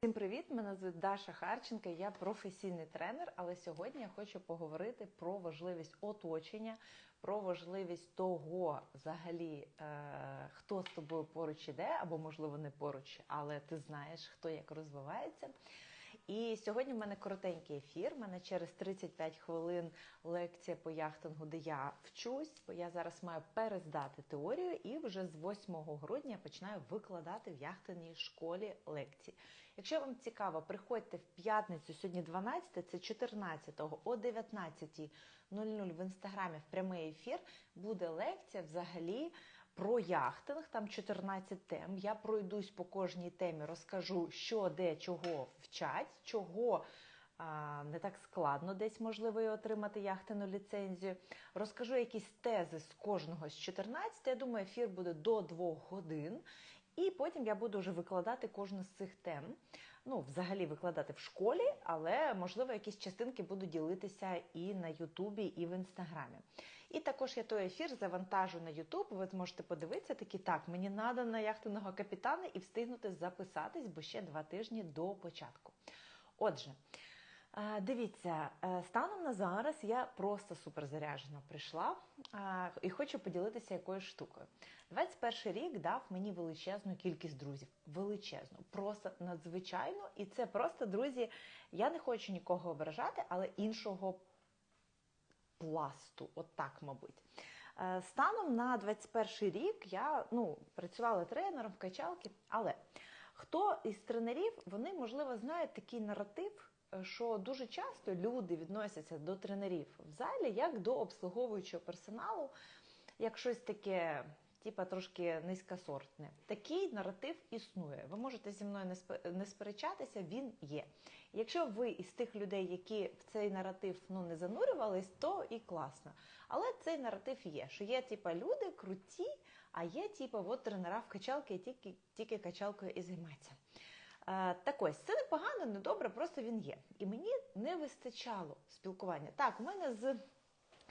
Всім привіт! Мене звуть Даша Харченка, я професійний тренер, але сьогодні я хочу поговорити про важливість оточення, про важливість того, взагалі, е, хто з тобою поруч іде, або, можливо, не поруч, але ти знаєш, хто як розвивається. І сьогодні в мене коротенький ефір. У мене через 35 хвилин лекція по яхтингу, де я вчусь, бо я зараз маю перездати теорію, і вже з 8 грудня починаю викладати в яхтинній школі лекції. Якщо вам цікаво, приходьте в п'ятницю, сьогодні 12, це 14 о 19.00 в інстаграмі в прямий ефір буде лекція взагалі. Про яхтинг, там 14 тем. Я пройдусь по кожній темі, розкажу, що, де, чого вчать, чого а, не так складно десь можливо і отримати яхтину ліцензію. Розкажу якісь тези з кожного з 14. Я думаю, ефір буде до 2 годин. І потім я буду вже викладати кожну з цих тем. Ну, взагалі викладати в школі, але можливо якісь частинки буду ділитися і на Ютубі, і в інстаграмі. І також я той ефір завантажу на Ютуб. Ви зможете подивитися такі, так, мені треба на яхтиного капітана і встигнути записатись, бо ще два тижні до початку. Отже. Дивіться, е, станом на зараз я просто суперзаряжена прийшла і хочу поділитися якоюсь штукою. 21 рік дав мені величезну кількість друзів. Величезну, просто надзвичайно. І це просто друзі. Я не хочу нікого ображати, але іншого пласту, от мабуть. Е, Станом на 21 рік я ну, працювала тренером в качалки, але хто із тренерів, вони, можливо, знають такий наратив, що дуже часто люди відносяться до тренерів в залі як до обслуговуючого персоналу, як щось таке. Типа трошки низькосортне. Такий наратив існує. Ви можете зі мною не сперечатися, він є. Якщо ви із тих людей, які в цей наратив ну, не занурювались, то і класно. Але цей наратив є, що є типа люди круті, а є типа от тренера в качалки, тільки, тільки качалкою і займаються. Е, так ось, це не погано, не добре, просто він є. І мені не вистачало спілкування. Так, у мене з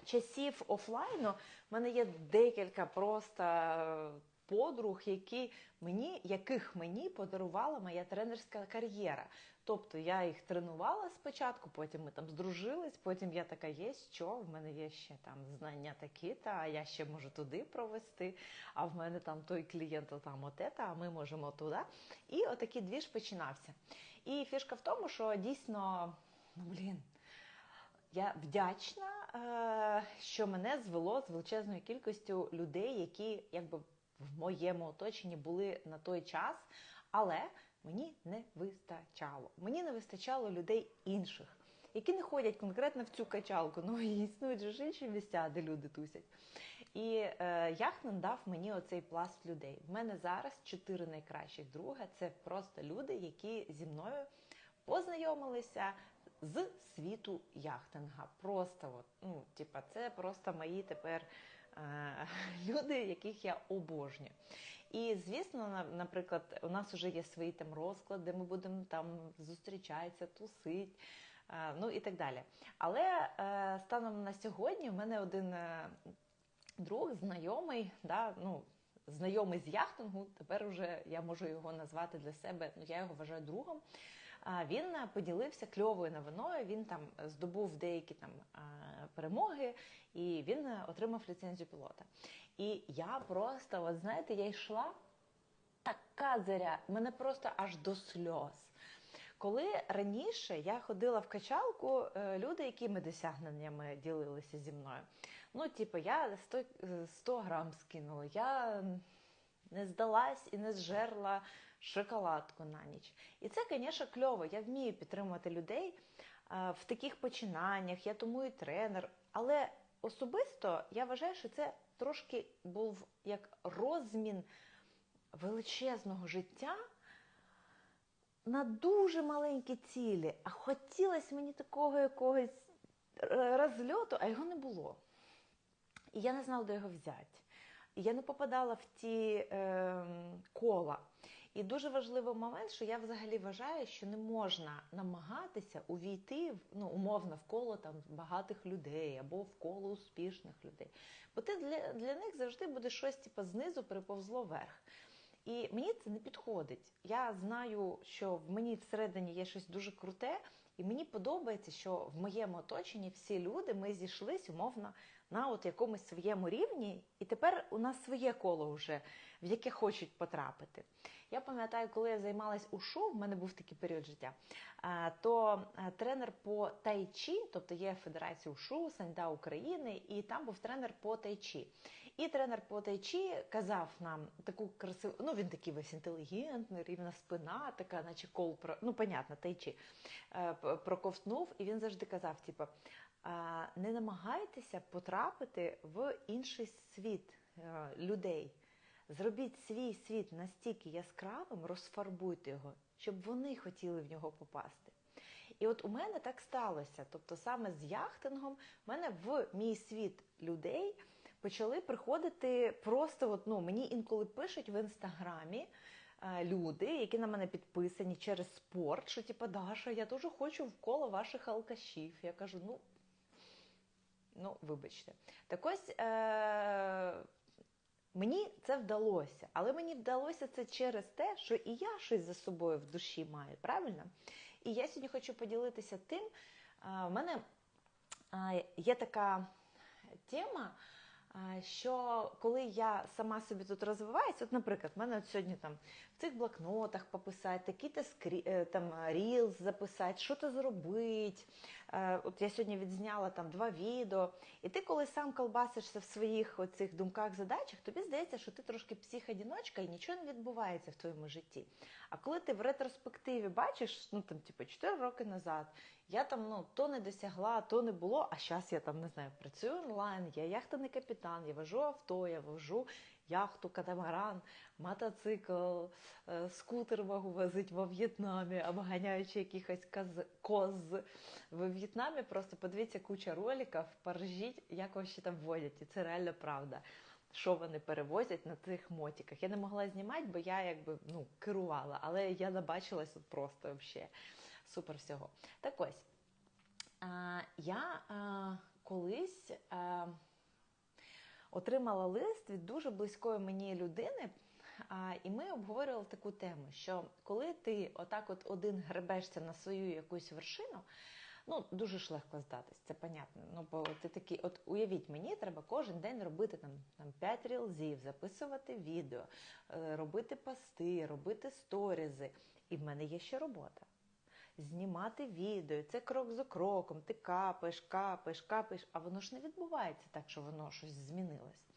часів офлайну в мене є декілька просто подруг, які мені, яких мені подарувала моя тренерська кар'єра. Тобто я їх тренувала спочатку, потім ми там здружились, потім я така є, що в мене є ще там знання такі, та я ще можу туди провести. А в мене там той клієнт там отета, а ми можемо туди. І отакий двіж починався. І фішка в тому, що дійсно, ну блін. Я вдячна, що мене звело з величезною кількістю людей, які якби в моєму оточенні були на той час, але мені не вистачало. Мені не вистачало людей інших, які не ходять конкретно в цю качалку. Ну і існують же інші місця, де люди тусять. І е, Яхман дав мені оцей пласт людей. В мене зараз чотири найкращих друга. Це просто люди, які зі мною познайомилися з світу яхтинга. Просто от, ну, типа, це просто мої тепер люди, яких я обожнюю. І звісно, наприклад, у нас вже є свої там розклад, де ми будемо там зустрічатися, тусить. Е, ну і так далі. Але е, станом на сьогодні в мене один е, друг, знайомий, да, ну, знайомий з яхтингу, тепер вже я можу його назвати для себе, ну я його вважаю другом. Він поділився кльовою новиною. Він там здобув деякі там перемоги, і він отримав ліцензію пілота. І я просто, от знаєте, я йшла така заря, мене просто аж до сльоз. Коли раніше я ходила в качалку, люди, якими досягненнями ділилися зі мною. Ну, типу, я 100, 100 грам скинула, я не здалась і не зжерла шоколадку на ніч. І це, звісно, кльово. Я вмію підтримувати людей в таких починаннях, я тому і тренер. Але особисто я вважаю, що це трошки був як розмін величезного життя на дуже маленькі цілі. А хотілося мені такого якогось розльоту, а його не було. І я не знала, де його взяти. І я не попадала в ті е, кола. І дуже важливий момент, що я взагалі вважаю, що не можна намагатися увійти ну, умовно в коло там багатих людей або в коло успішних людей. Бо ти для, для них завжди буде щось типу, знизу приповзло вверх. І мені це не підходить. Я знаю, що в мені всередині є щось дуже круте, і мені подобається, що в моєму оточенні всі люди ми зійшлись умовно на от якомусь своєму рівні, і тепер у нас своє коло вже, в яке хочуть потрапити. Я пам'ятаю, коли я займалась ушу, в мене був такий період життя, то тренер по тайчі, тобто є Федерація ушу, Саньда України, і там був тренер по тайчі. І тренер по тайчі казав нам таку красиву, ну він такий весь інтелігентний, рівна спина, така, наче кол про ну, понятно, тайчі е, проковтнув, і він завжди казав: типу, не намагайтеся потрапити в інший світ е, людей. Зробіть свій світ настільки яскравим, розфарбуйте його, щоб вони хотіли в нього попасти. І от у мене так сталося. Тобто, саме з яхтингом в мене в мій світ людей почали приходити просто, от, ну, мені інколи пишуть в інстаграмі е, люди, які на мене підписані через спорт, що типу, Даша, я дуже хочу в коло ваших алкашів. Я кажу, ну, ну, вибачте. Так ось. Е- Мені це вдалося, але мені вдалося це через те, що і я щось за собою в душі маю, правильно? І я сьогодні хочу поділитися тим, в мене є така тема, що коли я сама собі тут розвиваюся, от, наприклад, в мене от сьогодні там в цих блокнотах пописати, такі-то. Е, там рілз записати, що то зробити. Е, от я сьогодні відзняла там два відео, і ти, коли сам колбасишся в своїх оцих думках, задачах, тобі здається, що ти трошки психодіночка і нічого не відбувається в твоєму житті. А коли ти в ретроспективі бачиш, ну там типу 4 роки назад, я там ну то не досягла, то не було. А зараз я там не знаю, працюю онлайн, я яхтаний капітан, я вожу авто, я вожу яхту, катамаран, мотоцикл, е, скутер можу возити во В'єтнамі, обганяючи якихось коз, коз. В В'єтнамі просто подивіться куча роликів, поржіть, як вообще там водять. І це реально правда. Що вони перевозять на цих мотиках. Я не могла знімати, бо я якби ну, керувала, але я набачилась от просто взагалі супер всього. Так ось а, я а, колись а, отримала лист від дуже близької мені людини. А, І ми обговорювали таку тему, що коли ти отак от один гребешся на свою якусь вершину, ну дуже ж легко здатись, це понятно. Ну, бо ти такий, от уявіть, мені треба кожен день робити там там 5 рілзів, записувати відео, е, робити пости, робити сторізи. І в мене є ще робота знімати відео, це крок за кроком, ти капаєш, капаєш, капаєш, а воно ж не відбувається так, що воно щось змінилось.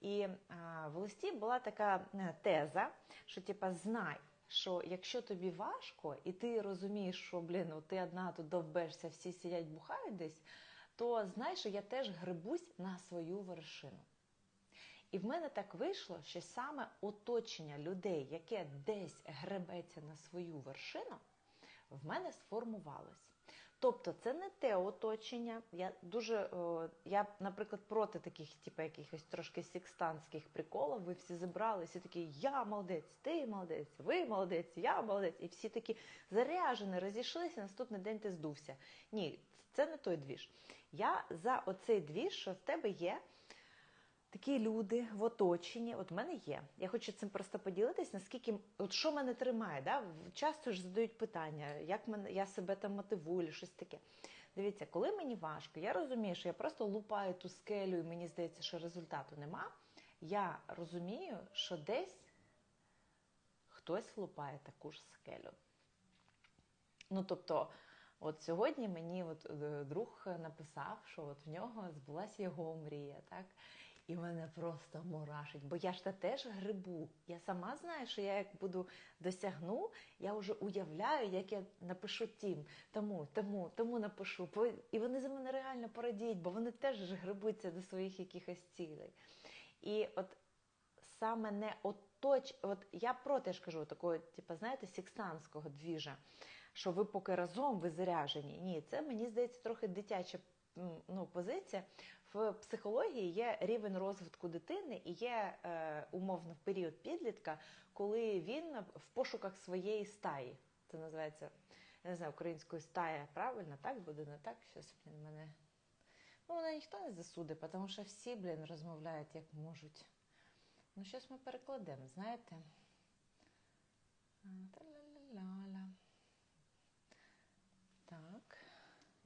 І а, в листі була така е, теза, що типа знай, що якщо тобі важко, і ти розумієш, що блін, ти одна тут довбешся, всі сидять, бухають десь, то знай, що я теж грибусь на свою вершину. І в мене так вийшло, що саме оточення людей, яке десь гребеться на свою вершину, в мене сформувалось. Тобто це не те оточення. Я дуже, я, наприклад, проти таких, типу, якихось трошки секстанських приколів. Ви всі зібралися, такі я молодець, ти молодець, ви молодець, я молодець. І всі такі заряжені, розійшлися, наступний день ти здувся. Ні, це не той двіж. Я за оцей двіж, що в тебе є такі люди в оточенні, от в мене є. Я хочу цим просто поділитись, наскільки от що мене тримає. Да? Часто ж задають питання, як мене я себе там мотивую, щось таке. Дивіться, коли мені важко, я розумію, що я просто лупаю ту скелю, і мені здається, що результату нема. Я розумію, що десь хтось лупає таку ж скелю. Ну, тобто, от сьогодні мені от е, друг написав, що от в нього збулася його мрія. так? І мене просто мурашить, бо я ж та теж грибу. Я сама знаю, що я як буду досягну, я вже уявляю, як я напишу тім, тому, тому, тому напишу. І вони за мене реально порадіють, бо вони теж ж грибуться до своїх якихось цілей. І от саме не оточ, от я проти ж кажу такого, типу, знаєте, секстанського двіжа, що ви поки разом ви заряжені. Ні, це мені здається трохи дитяча ну, позиція. В психології є рівень розвитку дитини і є е, умовно період підлітка, коли він в пошуках своєї стаї. Це називається, я не знаю, українською стая правильно, так буде, не так? Щось блін, мене. Ну, мене ніхто не засудить, тому що всі, блін, розмовляють як можуть. Ну, щось ми перекладемо, знаєте? Та-ля-ля-ля-ля. Так,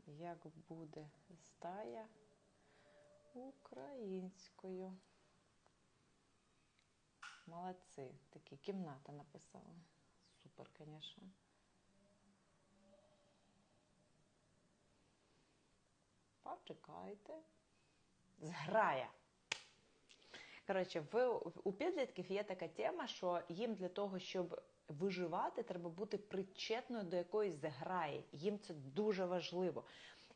як буде стая українською? Молодці. Такі кімната написала. Супер, звісно. Почекайте. Зграя. Коротше, в, у підлітків є така тема, що їм для того, щоб виживати, треба бути причетною до якоїсь зграї. Їм це дуже важливо.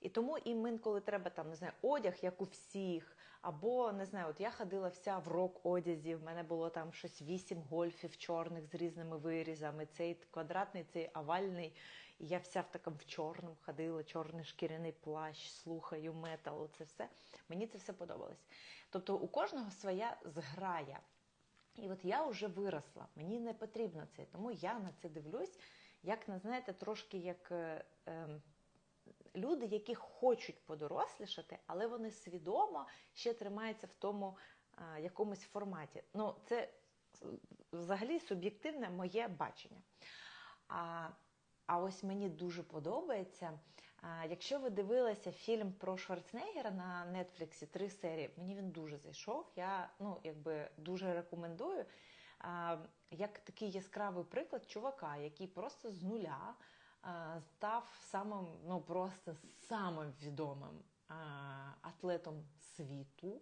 І тому їм інколи треба там, не знаю, одяг, як у всіх, або не знаю, от я ходила вся в рок-одязі, в мене було там щось вісім гольфів чорних з різними вирізами, цей квадратний, цей овальний. І я вся в такому в чорному ходила, чорний шкіряний плащ, слухаю метал, це все. Мені це все подобалось. Тобто у кожного своя зграя. І от я вже виросла, мені не потрібно це. Тому я на це дивлюсь, як на знаєте, трошки як е, е, люди, які хочуть подорослішати, але вони свідомо ще тримаються в тому е, якомусь форматі. Ну, це взагалі суб'єктивне моє бачення. А, а ось мені дуже подобається. Якщо ви дивилися фільм про Шварценеггера на Нетфліксі, три серії, мені він дуже зайшов. Я ну, якби дуже рекомендую. Як такий яскравий приклад чувака, який просто з нуля став самим, ну просто самим відомим атлетом світу.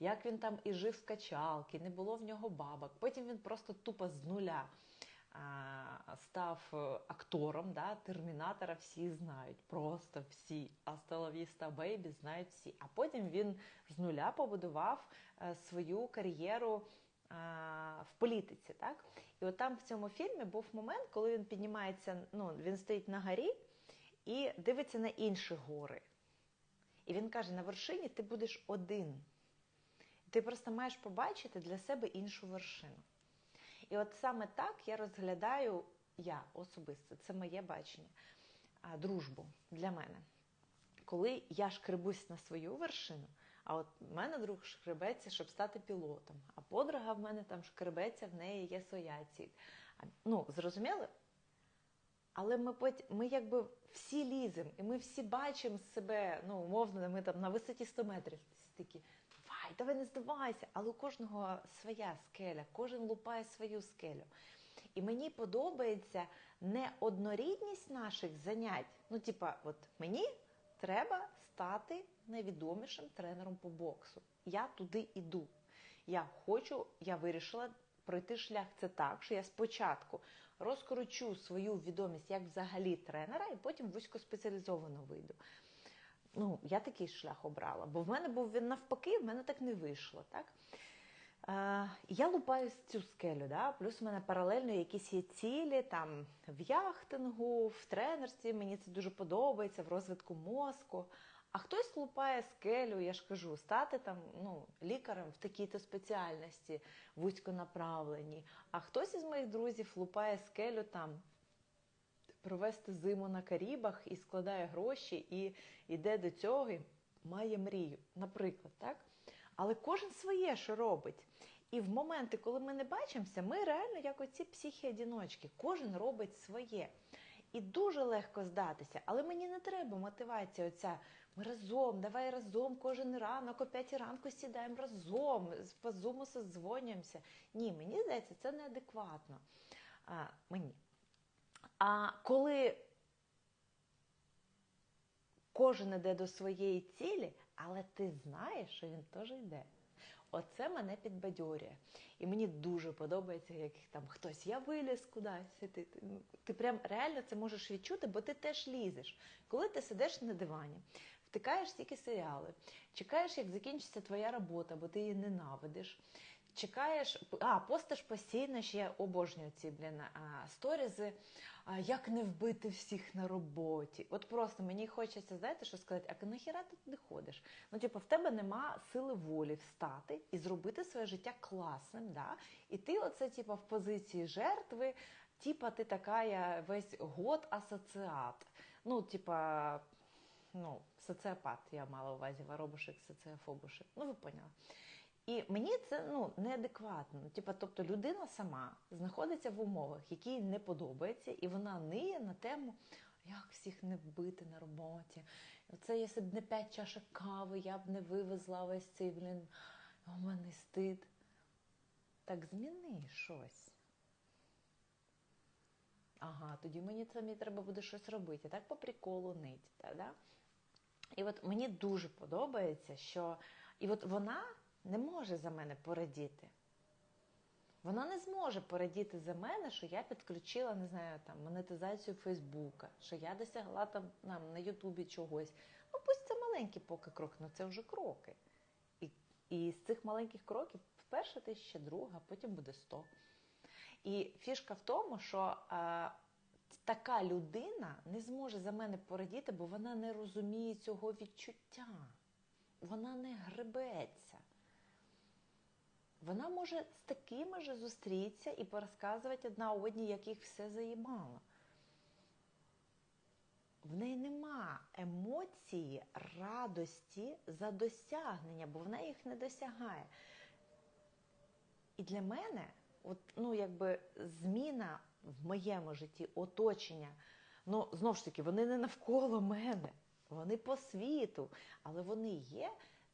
Як він там і жив в качалки, не було в нього бабок. Потім він просто тупо з нуля став е, актором, да, термінатора всі знають, просто всі. Астеловіста Бейбі знають всі. А потім він з нуля побудував е, свою кар'єру в політиці. Так? І от там в цьому фільмі був момент, коли він піднімається, ну, він стоїть на горі і дивиться на інші гори. І він каже: на вершині ти будеш один. Ти просто маєш побачити для себе іншу вершину. І от саме так я розглядаю я особисто, це моє бачення, дружбу для мене. Коли я шкребусь на свою вершину, а от в мене друг шкребеться, щоб стати пілотом, а подруга в мене там шкребеться, в неї є своя ціль. Ну, зрозуміли? Але ми ми якби всі ліземо, і ми всі бачимо себе, ну, умовно, ми там на висоті 100 метрів такі давай, давай не здавайся. Але у кожного своя скеля, кожен лупає свою скелю. І мені подобається неоднорідність наших занять. Ну, типа, от мені треба стати найвідомішим тренером по боксу. Я туди іду. Я хочу, я вирішила пройти шлях це так, що я спочатку розкручу свою відомість як взагалі тренера, і потім вузькоспеціалізовано вийду ну, я такий шлях обрала, бо в мене був він навпаки, в мене так не вийшло. так? Е, я лупаю цю скелю, да? плюс у мене паралельно якісь є цілі там в яхтингу, в тренерстві, мені це дуже подобається, в розвитку мозку. А хтось лупає скелю, я ж кажу, стати там ну, лікарем в такій-то спеціальності вузьконаправленій. А хтось із моїх друзів лупає скелю там провести зиму на Карібах і складає гроші, і йде до цього, і має мрію, наприклад, так? Але кожен своє що робить. І в моменти, коли ми не бачимося, ми реально як оці психі-одіночки, кожен робить своє. І дуже легко здатися, але мені не треба мотивація. Оця ми разом, давай разом кожен ранок о 5 ранку сідаємо разом, по зуму созвонюємося. Ні, мені здається, це неадекватно. А, Мені. А коли кожен йде до своєї цілі, але ти знаєш, що він теж йде. Оце мене підбадьорює. І мені дуже подобається, як там хтось я виліз кудись. Ти, ти, ти прям реально це можеш відчути, бо ти теж лізеш. Коли ти сидиш на дивані, втикаєш тільки серіали, чекаєш, як закінчиться твоя робота, бо ти її ненавидиш чекаєш, а постиш постійно ще обожнюю ці блін, сторізи, а, як не вбити всіх на роботі. От просто мені хочеться, знаєте, що сказати, а нахіра ти туди ходиш? Ну, типу, в тебе нема сили волі встати і зробити своє життя класним. да? І ти оце, типу, в позиції жертви, типа ти така весь год асоціат. Ну, типа, ну, соціопат, я мала увазі, воробушек, соціофобушек. Ну, ви поняли. І мені це ну неадекватно. Типа, тобто людина сама знаходиться в умовах, які їй не подобаються, і вона ниє на тему, як всіх не вбити на роботі. Оце якщо б не п'ять чашок кави, я б не вивезла весь цей блін. У мене стид. Так зміни щось. Ага, тоді мені самі треба буде щось робити. Так по приколу нить. Та, да? І от мені дуже подобається, що і от вона не може за мене порадіти. Вона не зможе порадіти за мене, що я підключила, не знаю, там монетизацію Фейсбука, що я досягла там нам на Ютубі чогось. Ну, пусть це маленький поки крок, але це вже кроки. І, і з цих маленьких кроків перша тисяча, друга, потім буде сто. І фішка в тому, що е, така людина не зможе за мене порадіти, бо вона не розуміє цього відчуття. Вона не гребеться. Вона може з такими ж зустрітися і порозказувати одна одній, як їх все заїбало. В неї нема емоції, радості за досягнення, бо вона їх не досягає. І для мене, от, ну, якби зміна в моєму житті, оточення, ну, знову ж таки, вони не навколо мене, вони по світу, але вони є.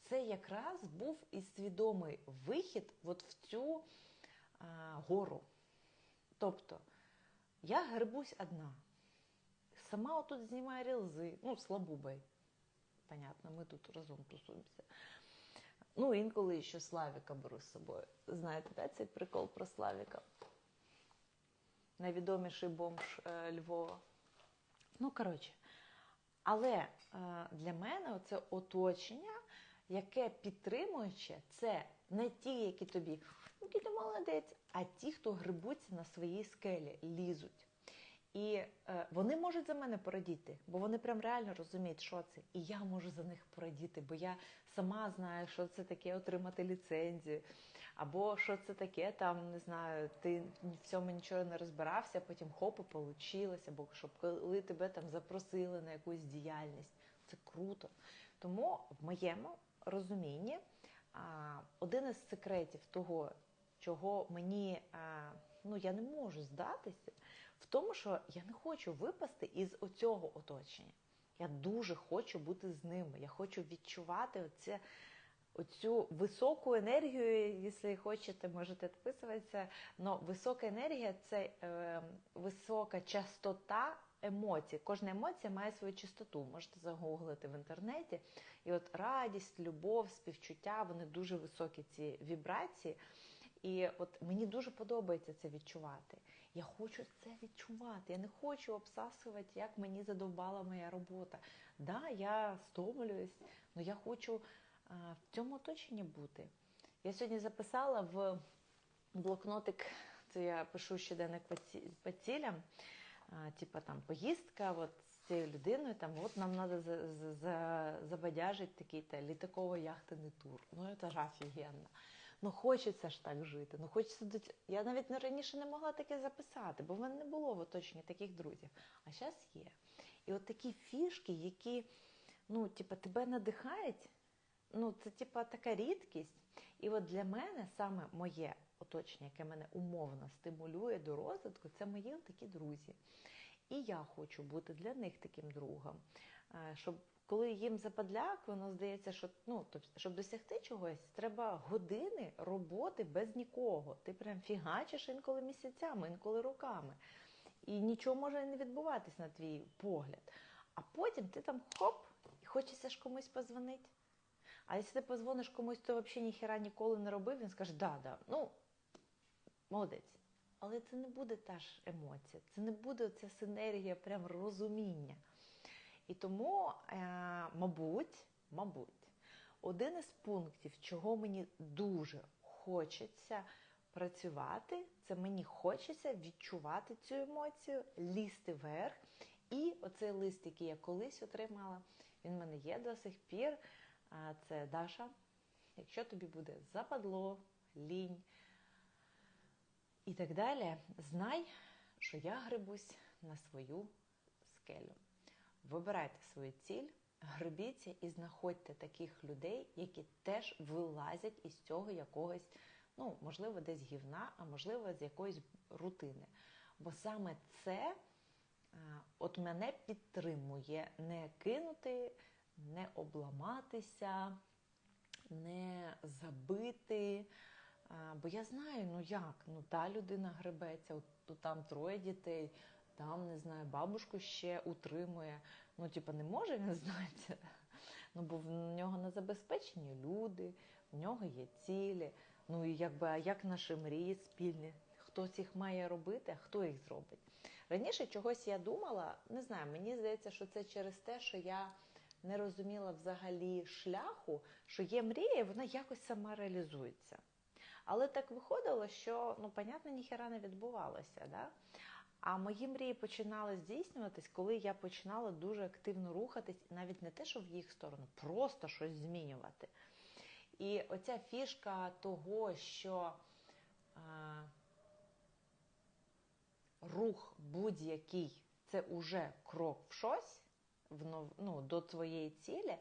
Це якраз був і свідомий вихід от в цю а, гору. Тобто, я грибусь одна. Сама отут знімаю рілзи, ну, слабубай. Понятно, ми тут разом тусуємося. Ну, інколи ще Славіка беру з собою. Знаєте, да, цей прикол про Славіка? Найвідоміший бомж е, Львова. Ну, коротше. Але е, для мене це оточення, яке підтримуюче, це не ті, які тобі, який ти молодець, а ті, хто грибуться на своїй скелі, лізуть. І е, вони можуть за мене порадіти, бо вони прям реально розуміють, що це. І я можу за них порадіти, бо я сама знаю, що це таке отримати ліцензію, або що це таке, там не знаю, ти в цьому нічого не розбирався, потім хоп, і получилось, або щоб коли тебе там запросили на якусь діяльність. Це круто. Тому в моєму розумінні один із секретів того, чого мені ну я не можу здатися в тому, що я не хочу випасти із оцього оточення. Я дуже хочу бути з ними. Я хочу відчувати оце, оцю високу енергію, якщо хочете, можете підписуватися. Но висока енергія це е, висока частота емоцій. Кожна емоція має свою частоту. Можете загуглити в інтернеті. І от радість, любов, співчуття вони дуже високі ці вібрації. І от мені дуже подобається це відчувати. Я хочу це відчувати. Я не хочу обсасувати, як мені задовбала моя робота. Да, я стомлююсь, але я хочу в цьому оточенні бути. Я сьогодні записала в блокнотик, це я пишу щоденник по цілям, типа там поїздка от з цією людиною, там от нам треба за, за, за, забадяжити такий-то літаково-яхтенний тур. Ну, це ж офігенно. Ну, хочеться ж так жити. Ну, хочеться до Я навіть раніше не могла таке записати, бо в мене не було в оточенні таких друзів. А зараз є. І от такі фішки, які ну, типа, тебе надихають, ну, це типа така рідкість. І от для мене саме моє оточення, яке мене умовно стимулює до розвитку, це мої такі друзі. І я хочу бути для них таким другом, щоб коли їм западляк, воно здається, що ну, тобто, щоб досягти чогось, треба години роботи без нікого. Ти прям фігачиш інколи місяцями, інколи роками. І нічого може не відбуватись на твій погляд. А потім ти там хоп, і хочеться ж комусь позвонити. А якщо ти позвониш комусь, хто взагалі ніхера ніколи не робив, він скаже, да, да, ну, молодець. Але це не буде та ж емоція, це не буде ця синергія, прям розуміння. І тому, е, мабуть, мабуть, один із пунктів, чого мені дуже хочеться працювати, це мені хочеться відчувати цю емоцію, лізти вверх. І оцей лист, який я колись отримала, він в мене є до сих пір. Це Даша. Якщо тобі буде западло, лінь і так далі, знай, що я грибусь на свою скелю. Вибирайте свою ціль, гребіться і знаходьте таких людей, які теж вилазять із цього якогось, ну, можливо, десь гівна, а можливо, з якоїсь рутини. Бо саме це от мене підтримує не кинути, не обламатися, не забити. Бо я знаю, ну як, ну та людина гребеться, то там троє дітей, там, не знаю, бабушку ще утримує. Ну, типу, не може він знати. Ну, бо в нього не забезпечені люди, в нього є цілі. Ну і якби, а як наші мрії спільні? Хтось їх має робити, а хто їх зробить? Раніше чогось я думала, не знаю, мені здається, що це через те, що я не розуміла взагалі шляху, що є мрія, вона якось сама реалізується. Але так виходило, що, ну, понятно, ніхера не відбувалося. Да? А мої мрії починали здійснюватись, коли я починала дуже активно рухатись, навіть не те, що в їх сторону, просто щось змінювати. І оця фішка того, що а, рух будь-який це уже крок в щось ну, до твоєї цілі,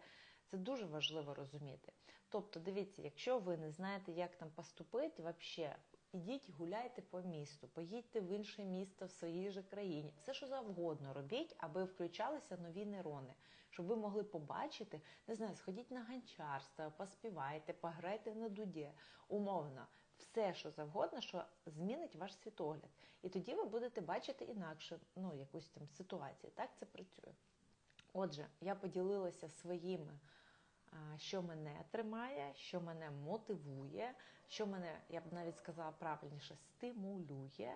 це дуже важливо розуміти. Тобто, дивіться, якщо ви не знаєте, як там поступити, взагалі, ідіть гуляйте по місту, поїдьте в інше місто в своїй же країні, все що завгодно робіть, аби включалися нові нейрони, щоб ви могли побачити, не знаю, сходіть на ганчарство, поспівайте, пограйте на дуді, умовно, все, що завгодно, що змінить ваш світогляд. І тоді ви будете бачити інакше ну, якусь там ситуацію. Так це працює. Отже, я поділилася своїми що мене тримає, що мене мотивує, що мене, я б навіть сказала правильніше, стимулює.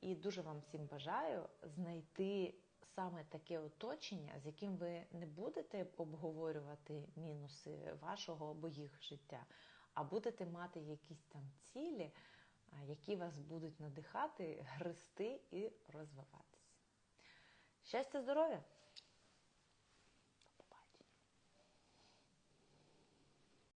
І дуже вам всім бажаю знайти саме таке оточення, з яким ви не будете обговорювати мінуси вашого або їх життя, а будете мати якісь там цілі, які вас будуть надихати, грести і розвиватися. Щастя, здоров'я!